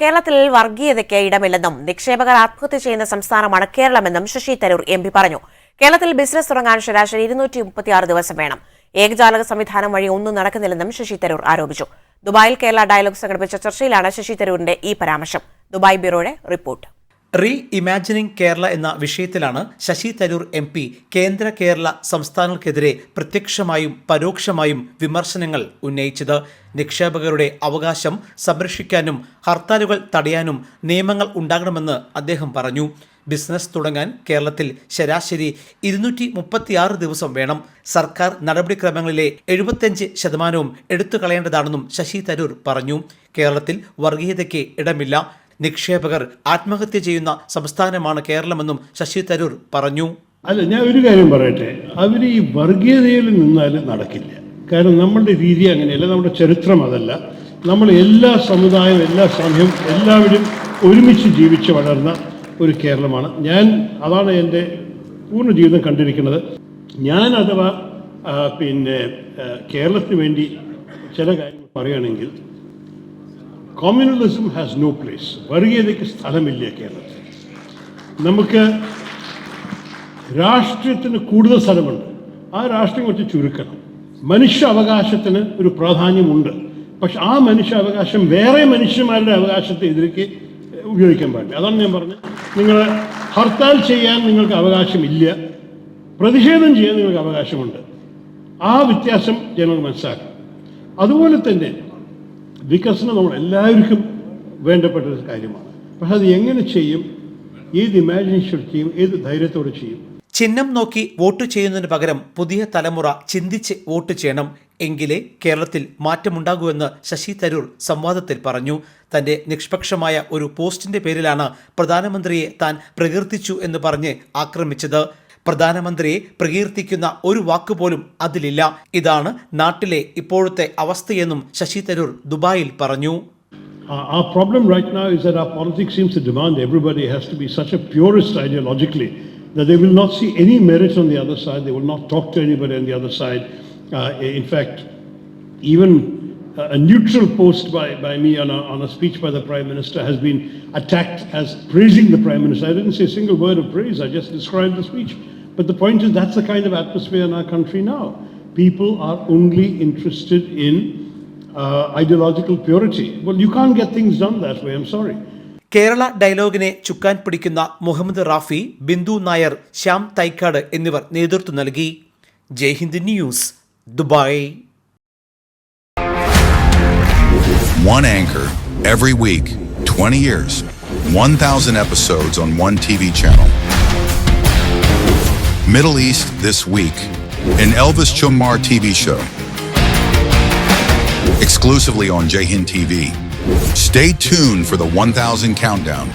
കേരളത്തിൽ വർഗീയതയ്ക്ക് ഇടമില്ലെന്നും നിക്ഷേപകർ ആത്മഹത്യ ചെയ്യുന്ന സംസ്ഥാനമാണ് കേരളമെന്നും ശശി തരൂർ എം പി പറഞ്ഞു. കേരളത്തിൽ ബിസിനസ് തുടങ്ങാൻ ശരാശരി ഇരുന്നൂറ്റി മുപ്പത്തിയാറ് ദിവസം വേണം. ഏകജാലക സംവിധാനം വഴി ഒന്നും നടക്കുന്നില്ലെന്നും ശശി തരൂർ ആരോപിച്ചു. ദുബായിൽ കേരള ഡയലോഗ് സംഘടിപ്പിച്ച ചർച്ചയിലാണ് ശശി തരൂരിന്റെ ഈ പരാമർശം. ദുബായ് ബ്യൂറോയുടെ റിപ്പോർട്ട്. റീ ഇമാജിനിങ് കേരള എന്ന വിഷയത്തിലാണ് ശശി തരൂർ എം പി കേന്ദ്ര കേരള സംസ്ഥാനങ്ങൾക്കെതിരെ പ്രത്യക്ഷമായും പരോക്ഷമായും വിമർശനങ്ങൾ ഉന്നയിച്ചത്. നിക്ഷേപകരുടെ അവകാശം സംരക്ഷിക്കാനും ഹർത്താലുകൾ തടയാനും നിയമങ്ങൾ ഉണ്ടാകണമെന്ന് അദ്ദേഹം പറഞ്ഞു. ബിസിനസ് തുടങ്ങാൻ കേരളത്തിൽ ശരാശരി ഇരുന്നൂറ്റി മുപ്പത്തിയാറ് ദിവസം വേണം. സർക്കാർ നടപടിക്രമങ്ങളിലെ എഴുപത്തിയഞ്ച് ശതമാനവും എടുത്തു കളയേണ്ടതാണെന്നും ശശി തരൂർ പറഞ്ഞു. കേരളത്തിൽ വർഗീയതയ്ക്ക് ഇടമില്ല. നിക്ഷേപകർ ആത്മഹത്യ ചെയ്യുന്ന സംസ്ഥാനമാണ് കേരളമെന്നും ശശി തരൂർ പറഞ്ഞു. അല്ല ഞാൻ ഒരു കാര്യം പറയട്ടെ. അവർ ഈ വർഗീയതയിൽ നിന്നാൽ നടക്കില്ല. കാരണം നമ്മുടെ രീതി അങ്ങനെയല്ല നമ്മുടെ ചരിത്രം അതല്ല. നമ്മൾ എല്ലാ സമുദായവും എല്ലാ സമയവും എല്ലാവരും ഒരുമിച്ച് ജീവിച്ച് വളർന്ന ഒരു കേരളമാണ്. ഞാൻ അതാണ് എന്റെ പൂർണ ജീവിതം കണ്ടിരിക്കുന്നത്. ഞാൻ അഥവാ പിന്നെ കേരളത്തിന് വേണ്ടി ചില കാര്യങ്ങൾ പറയുകയാണെങ്കിൽ കോമ്യൂണലിസം ഹാസ് നോ പ്ലേസ് വർഗീയതയ്ക്ക് സ്ഥലമില്ല കേരളത്തിൽ. നമുക്ക് രാഷ്ട്രീയത്തിന് കൂടുതൽ സ്ഥലമുണ്ട്. ആ രാഷ്ട്രീയം കുറച്ച് ചുരുക്കണം. മനുഷ്യ അവകാശത്തിന് ഒരു പ്രാധാന്യമുണ്ട്. പക്ഷെ ആ മനുഷ്യ അവകാശം വേറെ മനുഷ്യന്മാരുടെ അവകാശത്തെ എതിരേക്ക് ഉപയോഗിക്കാൻ പാടില്ല. അതാണ് ഞാൻ പറഞ്ഞത്. നിങ്ങൾ ഹർത്താൽ ചെയ്യാൻ നിങ്ങൾക്ക് അവകാശമില്ല. പ്രതിഷേധം ചെയ്യാൻ നിങ്ങൾക്ക് അവകാശമുണ്ട്. ആ വ്യത്യാസം ജനങ്ങൾ മനസ്സിലാക്കണം. അതുപോലെ തന്നെ വികസനം നമ്മൾ എല്ലാവർക്കും വേണ്ടപ്പെട്ട ഒരു കാര്യമാണ്. പക്ഷെ അത് എങ്ങനെ ചെയ്യും? ഏത് ഇമാജിനേഷൻ ചെയ്യും? ഏത് ധൈര്യത്തോടെ ചെയ്യും? ചിഹ്നം നോക്കി വോട്ട് ചെയ്യുന്നതിന് പകരം പുതിയ തലമുറ ചിന്തിച്ച് വോട്ട് ചെയ്യണം. എങ്കിലേ കേരളത്തിൽ മാറ്റമുണ്ടാകൂവെന്ന് ശശി തരൂർ സംവാദത്തിൽ പറഞ്ഞു. തന്റെ നിഷ്പക്ഷമായ ഒരു പോസ്റ്റിന്റെ പേരിലാണ് പ്രധാനമന്ത്രിയെ താൻ പ്രകീർത്തിച്ചു എന്ന് പറഞ്ഞ് ആക്രമിച്ചത്. പ്രധാനമന്ത്രിയെ പ്രകീർത്തിക്കുന്ന ഒരു വാക്കുപോലും അതിലില്ല ഇതാണ് നാട്ടിലെ ഇപ്പോഴത്തെ അവസ്ഥയെന്നും ശശി തരൂർ ദുബായിൽ പറഞ്ഞു Our, our problem right now is that our politics seems to demand everybody has to such a purist ideologically that they will not see any merit on the other side. They will not talk to anybody on the other side. Uh, in fact, even a neutral post by, by me on a, on a speech by the Prime Minister has been attacked as praising the Prime Minister. I didn't say a single word of praise, I just described the speech. But the point is, that's the kind of atmosphere in our country now. People are only interested in uh, ideological purity. Well, you can't get things done that way, I'm sorry. Kerala ഡയലോഗിനെ ചുക്കാൻ പിടിക്കുന്ന മുഹമ്മദ് റാഫി ബിന്ദു നായർ ശ്യാം തൈക്കാട് എന്നിവർ നേതൃത്വം നൽകി Jaihind news Dubai One anchor every week, 20 years, 1,000 episodes on one TV channel. Middle East This Week, an Elvis Chumar TV show. Exclusively on Jahin TV. Stay tuned for the 1,000 countdown